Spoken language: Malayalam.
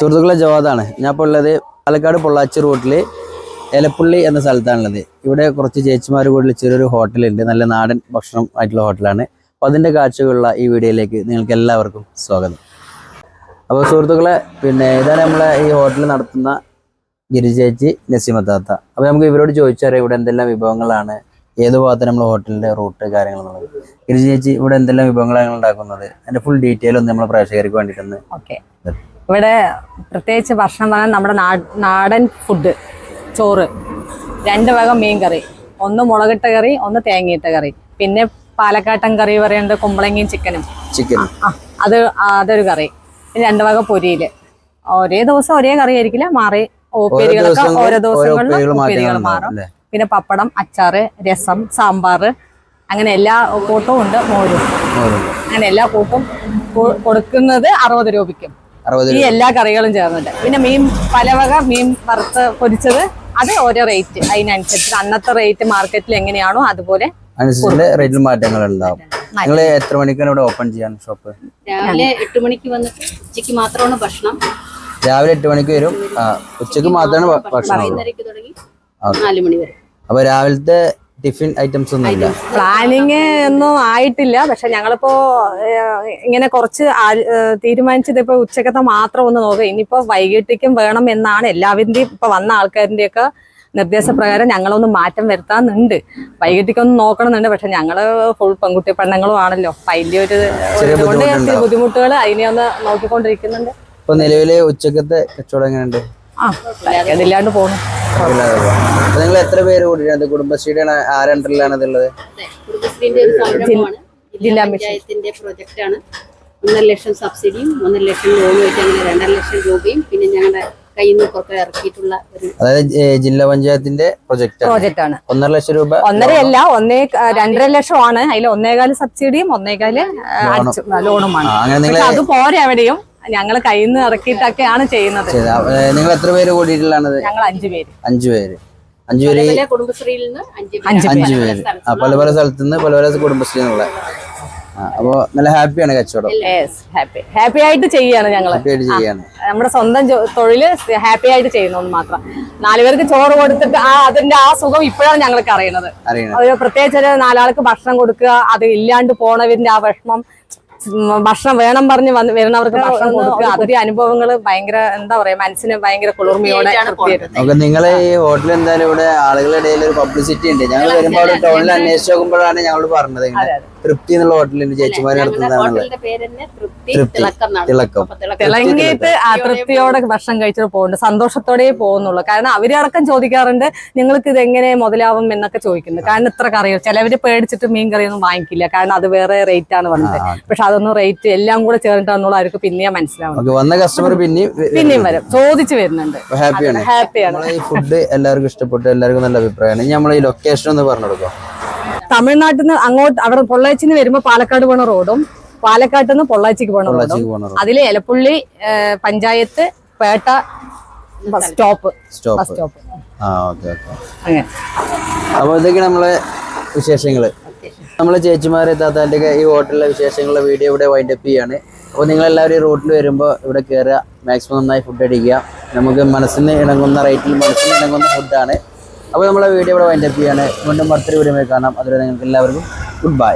സുഹൃത്തുക്കളെ ജവാദാണ്. ഞാൻ ഇപ്പോൾ ഉള്ളത് പാലക്കാട് പൊള്ളാച്ചി റോട്ടിൽ എലപ്പുള്ളി എന്ന സ്ഥലത്താണുള്ളത്. ഇവിടെ കുറച്ച് ചേച്ചിമാർ കൂടുതൽ ചെറിയൊരു ഹോട്ടലുണ്ട്. നല്ല നാടൻ ഭക്ഷണം ആയിട്ടുള്ള ഹോട്ടലാണ്. അപ്പോൾ അതിന്റെ കാഴ്ചകളുള്ള ഈ വീഡിയോയിലേക്ക് നിങ്ങൾക്ക് എല്ലാവർക്കും സ്വാഗതം. അപ്പോൾ സുഹൃത്തുക്കളെ പിന്നെ ഇതാണ് നമ്മളെ ഈ ഹോട്ടലിൽ നടത്തുന്ന ഗിരിചേച്ചി നസീമത്താത്ത അപ്പോൾ നമുക്ക് ഇവരോട് ചോദിച്ചറിയാം ഇവിടെ എന്തെല്ലാം വിഭവങ്ങളാണ് ഏത് ഭാഗത്ത് നമ്മൾ ഹോട്ടലിന്റെ റൂട്ട് കാര്യങ്ങളെന്നുള്ളത്. ഗിരിചേച്ചി ഇവിടെ എന്തെല്ലാം വിഭവങ്ങളാണ് ഉണ്ടാക്കുന്നത്? അതിന്റെ ഫുൾ ഡീറ്റെയിൽ ഒന്ന് നമ്മൾ പ്രേക്ഷകർക്ക് വേണ്ടിയിട്ടൊന്ന് ഓക്കെ. ഇവിടെ പ്രത്യേകിച്ച് ഭക്ഷണം പറഞ്ഞാൽ നമ്മുടെ നാടൻ ഫുഡ് ചോറ്. രണ്ട് വക മീൻ കറി. ഒന്ന് മുളകിട്ട കറി ഒന്ന് തേങ്ങയിട്ട കറി. പിന്നെ പാലക്കാട്ടൻ കറി പറയുന്നത് കുമ്പളങ്ങയും ചിക്കനും. ചിക്കൻ അത് അതൊരു കറി. പിന്നെ രണ്ട് വക പൊരിയിൽ. ഒരേ ദിവസം ഒരേ കറി ആയിരിക്കില്ല. മാറി ഓപ്പേരികളൊക്കെ ഓരോ ദിവസങ്ങളിലും ഉപ്പേരികൾ മാറും. പിന്നെ പപ്പടം അച്ചാറ് രസം സാമ്പാർ അങ്ങനെ എല്ലാ കൂട്ടവും ഉണ്ട് മോരും. അങ്ങനെ എല്ലാ കൂട്ടും കൊടുക്കുന്നത് അറുപത് രൂപയ്ക്കും. ഈ എല്ലാ കറികളും ചേർന്നിട്ട്. പിന്നെ മീൻ പലവക മീൻ വറുത്ത് പൊരിച്ചത് അത് ഓരോ റേറ്റ് അതിനനുസരിച്ച് അന്നത്തെ റേറ്റ് മാർക്കറ്റിൽ എങ്ങനെയാണോ അതുപോലെ അനുസരിച്ച് റേറ്റിൽ മാറ്റങ്ങൾ ഉണ്ടാവും. നിങ്ങൾ എത്ര മണിക്കാണ് ഇവിടെ ഓപ്പൺ ചെയ്യാൻ ഷോപ്പ് രാവിലെ എട്ട് മണിക്ക് വന്നിട്ട് ഉച്ചയ്ക്ക് മാത്രമാണ് ഭക്ഷണം. രാവിലെ എട്ട് മണിക്ക് വരും. ഉച്ചയ്ക്ക് മാത്രമാണ് ഭക്ഷണം. നാല് മണി വരെ. അപ്പൊ രാവിലത്തെ ടിഫിൻ ഐറ്റംസ് ഒന്നും ഇല്ല. പ്ലാനിങ് ഒന്നും ആയിട്ടില്ല. പക്ഷെ ഞങ്ങളിപ്പോ ഇങ്ങനെ കുറച്ച് തീരുമാനിച്ചത് ഇപ്പൊ ഉച്ചക്കത്തെ മാത്രം ഒന്ന് നോക്കുക ഇനിയിപ്പോ വൈകിട്ടേക്കും വേണം എന്നാണ് എല്ലാവരുടെയും ഇപ്പൊ വന്ന ആൾക്കാരിന്റെ ഒക്കെ നിർദ്ദേശപ്രകാരം ഞങ്ങളൊന്ന് മാറ്റം വരുത്താന്നുണ്ട് വൈകിട്ടേക്കൊന്ന് നോക്കണമെന്നുണ്ട്. പക്ഷെ ഞങ്ങൾ ഫുൾ പെൺകുട്ടി പെണ്ണുങ്ങളും ആണല്ലോ. അപ്പൊ അതിന്റെ ഒരു ബുദ്ധിമുട്ടുകൾ അതിനെ ഒന്ന് നോക്കിക്കൊണ്ടിരിക്കുന്നുണ്ട്. ഇപ്പൊ നിലവിലെ ഉച്ചക്കത്തെ കച്ചവടം എങ്ങനെയുണ്ട്? ആ അതില്ലാണ്ട് പോകുന്നു നിങ്ങൾ എത്ര പേര് കൂടിയിട്ടുണ്ട്? കുടുംബശ്രീയുടെ ആരണ്ടറിലാണ് ഇതുള്ളത്? അതെ കുടുംബശ്രീന്റെ ഒരു സംരംഭമാണ്. ജില്ലാ പഞ്ചായത്തിന്റെ പ്രോജക്റ്റ് ആണ് ഒന്നര ലക്ഷം സബ്സിഡിയും ഒന്നര ലക്ഷം ലോണും ആയിട്ട് അങ്ങനെ രണ്ടര ലക്ഷം രൂപയും പിന്നെ ഞങ്ങളുടെ കയ്യിൽ നിന്ന് പുറത്ത് ഇറക്കിയിട്ടുള്ള ഒരു അതായത് ജില്ലാ പഞ്ചായത്തിന്റെ പ്രൊജക്ട് പ്രോജക്റ്റ് ആണ് ഒന്നര ലക്ഷം രൂപ ഒന്നരയല്ല ഒന്നേ രണ്ടര ലക്ഷമാണ്. അതിൽ ഒന്നേകാൽ സബ്സിഡിയും ഒന്നേകാൽ ലോണുമാണ്. അത് പോരെ എവിടെയും ഞങ്ങൾ കയ്യിൽ നിന്ന് ഇറക്കിയിട്ടൊക്കെയാണ് ചെയ്യുന്നത്. നിങ്ങൾ എത്ര പേര് കൂടിയിട്ടുള്ളത് ഞങ്ങൾ അഞ്ചു പേര്. അഞ്ചു പേര്. അഞ്ചു പേര് പല കുടുംബശ്രീയിൽ നിന്ന് അഞ്ച് പേര്. പല പല സ്ഥലത്തു നിന്ന് പല പല കുടുംബശ്രീ എന്നുള്ള ആ നല്ല ഹാപ്പിയാണ് കച്ചവടം. ഹാപ്പി ഹാപ്പി ആയിട്ട് ചെയ്യാണ് ഞങ്ങൾ ഹാപ്പി ആയിട്ട് ചെയ്യാണ്. നമ്മുടെ സ്വന്തം തൊഴിൽ ഹാപ്പി ആയിട്ട് ചെയ്യുന്നു മാത്രം. നാലുപേർക്ക് ചോറ് കൊടുത്തിട്ട് ആ അതിന്റെ ആ സുഖം ഇപ്പോഴാണ് ഞങ്ങൾക്ക് അറിയുന്നത്. അറിയണം ഒരു പ്രത്യേകിച്ച് നാലാൾക്ക് ഭക്ഷണം കൊടുക്കുക അത് ഇല്ലാണ്ട് പോണവരിന്റെ ആ വിഷമം ഭക്ഷണം വേണം പറഞ്ഞ് വന്ന് വരുന്നവർക്ക് ഭക്ഷണം കൊടുക്കുക. അതൊരു അനുഭവങ്ങൾ ഭയങ്കര എന്താ പറയാ മനസ്സിന് ഭയങ്കര കുളിർമയോടെ നിങ്ങളെ ഈ ഹോട്ടൽ എന്തായാലും ഇവിടെ ആളുകളുടെ ഇടയിൽ ഒരു പബ്ലിസിറ്റി ഉണ്ട് ഞങ്ങൾ വരുമ്പോൾ ടൗണിൽ അന്വേഷിച്ച് നോക്കുമ്പോഴാണ് ഞങ്ങൾ പറഞ്ഞത് തൃപ്തി എന്നുള്ള ഹോട്ടലിന്റെ ചേച്ചിമാര് നടത്തുന്നതാണ്. തിളക്കം തിളങ്ങിയിട്ട് ആ തൃപ്തിയോടെ ഭക്ഷണം കഴിച്ചിട്ട് പോകുന്നുണ്ട് സന്തോഷത്തോടെ പോകുന്നുള്ളൂ. കാരണം അവരടക്കം ചോദിക്കാറുണ്ട് നിങ്ങൾക്ക് ഇത് എങ്ങനെ മുതലാവും? എന്നൊക്കെ ചോദിക്കുന്നു. കാരണം ഇത്ര കറിയോ? ചിലവര് പേടിച്ചിട്ട് മീൻ കറിയൊന്നും വാങ്ങിക്കില്ല. കാരണം അത് വേറെ റേറ്റ് ആണ് വന്നത്. പക്ഷെ അതൊന്നും റേറ്റ് എല്ലാം കൂടെ ചേർന്നിട്ടാന്നുള്ള അവർക്ക് പിന്നെയാ മനസ്സിലാവുന്നത്. വന്ന കസ്റ്റമർ പിന്നെയും പിന്നെയും വരും. ചോദിച്ചു വരുന്നുണ്ട്. ഹാപ്പിയാണ് ഹാപ്പിയാണ് ഫുഡ് എല്ലാവർക്കും ഇഷ്ടപ്പെട്ടു. എല്ലാവർക്കും നല്ല അഭിപ്രായമാണ്. ഇനി നമ്മൾ ഈ ലൊക്കേഷൻ ഒന്ന് പറഞ്ഞു കൊടുക്കാം. തമിഴ്നാട്ടിൽ നിന്ന് അങ്ങോട്ട് അവിടെ പൊള്ളാച്ചിൽ നിന്ന് വരുമ്പോൾ പാലക്കാട് പോണ റോഡും പാലക്കാട്ടിൽ നിന്ന് പൊള്ളാച്ചിക്ക് പോണ റോഡും. അതിൽ അതിൽ Elappully panchayat Petta bus stop. Bus stop. Stop. ആ ഓക്കെ ഓക്കെ. അങ്ങനെ. അപ്പോൾ ഇതൊക്കെ നമ്മളെ വിശേഷങ്ങൾ നമ്മളെ ചേച്ചിമാരെ താത്താന്റെ ഈ ഹോട്ടലിലെ വിശേഷങ്ങളുടെ വീഡിയോ ഇവിടെ വൈൻഡ് അപ്പ് ചെയ്യാണ്. അപ്പോൾ നിങ്ങളെല്ലാവരും ഈ റൂട്ടിൽ വരുമ്പോൾ ഇവിടെ കയറുക മാക്സിമം നന്നായി ഫുഡ് അടിക്കുക. നമുക്ക് മനസ്സിന് ഇണങ്ങുന്ന റേറ്റിൽ മനസ്സിന് ഇണങ്ങുന്ന ഫുഡാണ് അപ്പോൾ നമ്മളെ വീഡിയോ ഇവിടെ വൈൻഡപ്പ് ചെയ്യാണ്. വീണ്ടും മറ്റൊരു വീഡിയോ കാണാം. അതുവരെ നിങ്ങൾക്ക് എല്ലാവർക്കും ഗുഡ് ബൈ